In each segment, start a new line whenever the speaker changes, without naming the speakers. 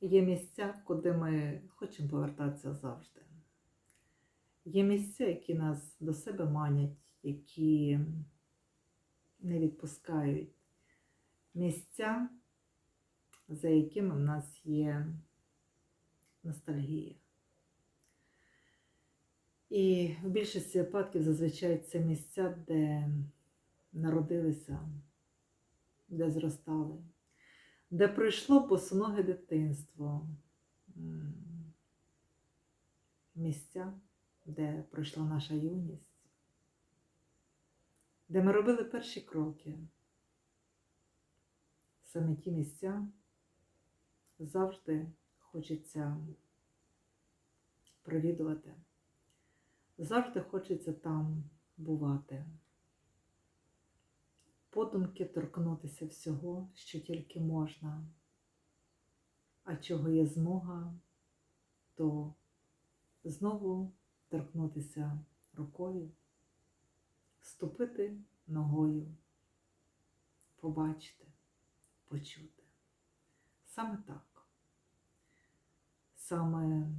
Є місця, куди ми хочемо повертатися завжди. Є місця, які нас до себе манять, які не відпускають. Місця, за якими в нас є ностальгія. І в більшості випадків зазвичай це місця, де народилися, де зростали, де пройшло босоноге дитинство, місця, де пройшла наша юність, де ми робили перші кроки. Саме ті місця завжди хочеться провідувати. Завжди хочеться там бувати. Подумки торкнутися всього, що тільки можна, а чого є змога, то знову торкнутися рукою, ступити ногою, побачити, почути. Саме так. Саме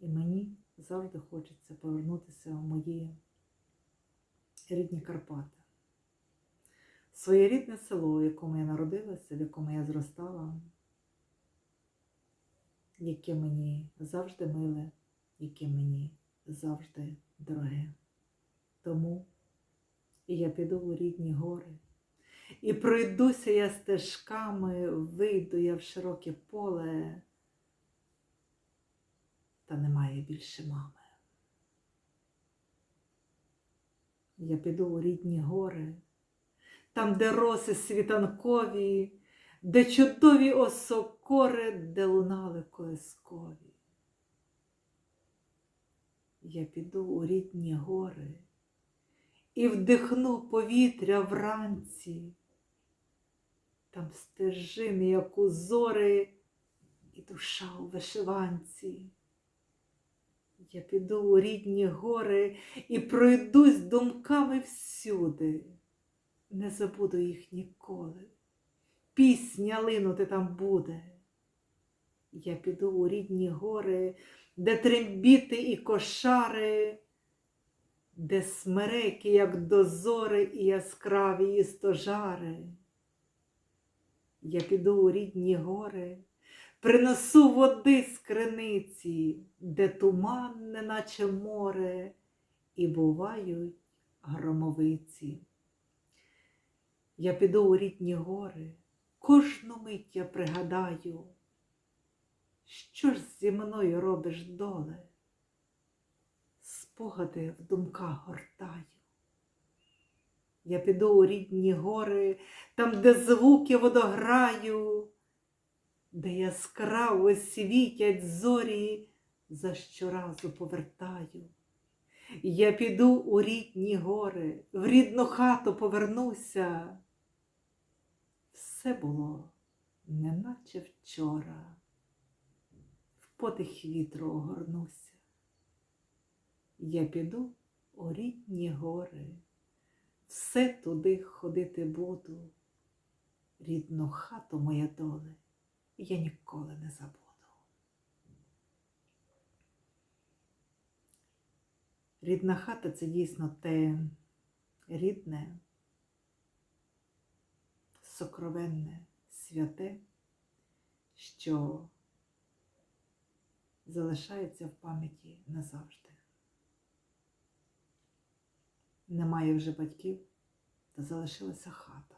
і мені завжди хочеться повернутися в мої рідні Карпати. Своє рідне село, в якому я народилася, в якому я зростала, яке мені завжди миле, яке мені завжди дороге. Тому я піду у рідні гори. І пройдуся я стежками, вийду я в широке поле, та немає більше мами. Я піду у рідні гори, там, де роси світанкові, де чудові осокори, де лунали колискові. Я піду у рідні гори і вдихну повітря вранці, там стежини, як узори, і душа у вишиванці. Я піду у рідні гори і пройдусь думками всюди, не забуду їх ніколи. Пісня линути там буде. Я піду у рідні гори, де трембіти і кошари, де смереки, як дозори і яскраві істожари. Я піду у рідні гори, принесу води з криниці, де туман, неначе море, і бувають громовиці. Я піду у рідні гори, кожну мить я пригадаю, що ж зі мною робиш доле, спогади в думках гортаю. Я піду у рідні гори, там, де звуки водограю, де яскраво світять зорі, за щоразу повертаю. Я піду у рідні гори, в рідну хату повернуся. Все було, неначе вчора, в подих вітру огорнуся. Я піду у рідні гори, все туди ходити буду, рідну хату моя доле я ніколи не забуду. Рідна хата це дійсно те рідне, сокровенне, святе, що залишається в пам'яті назавжди. Немає вже батьків, та залишилася хата.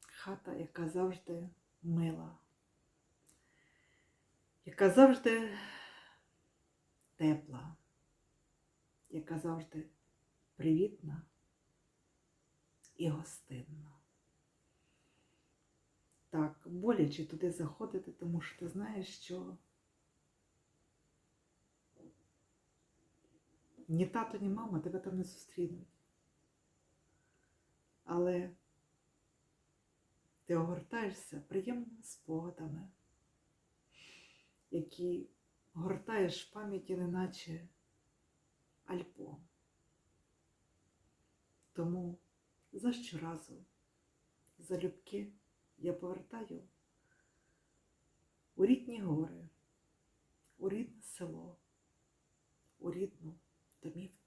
Хата, яка завжди мила, яка завжди тепла, яка завжди привітна і гостинна. Так, боляче туди заходити, тому що ти знаєш, що ні тато, ні мама тебе там не зустрінуть. Але ти огортаєшся приємними спогадами, які гортаєш в пам'яті, неначе альбом. Тому за щоразу залюбки я повертаю у рідні гори, у рідне село, у рідну домівку.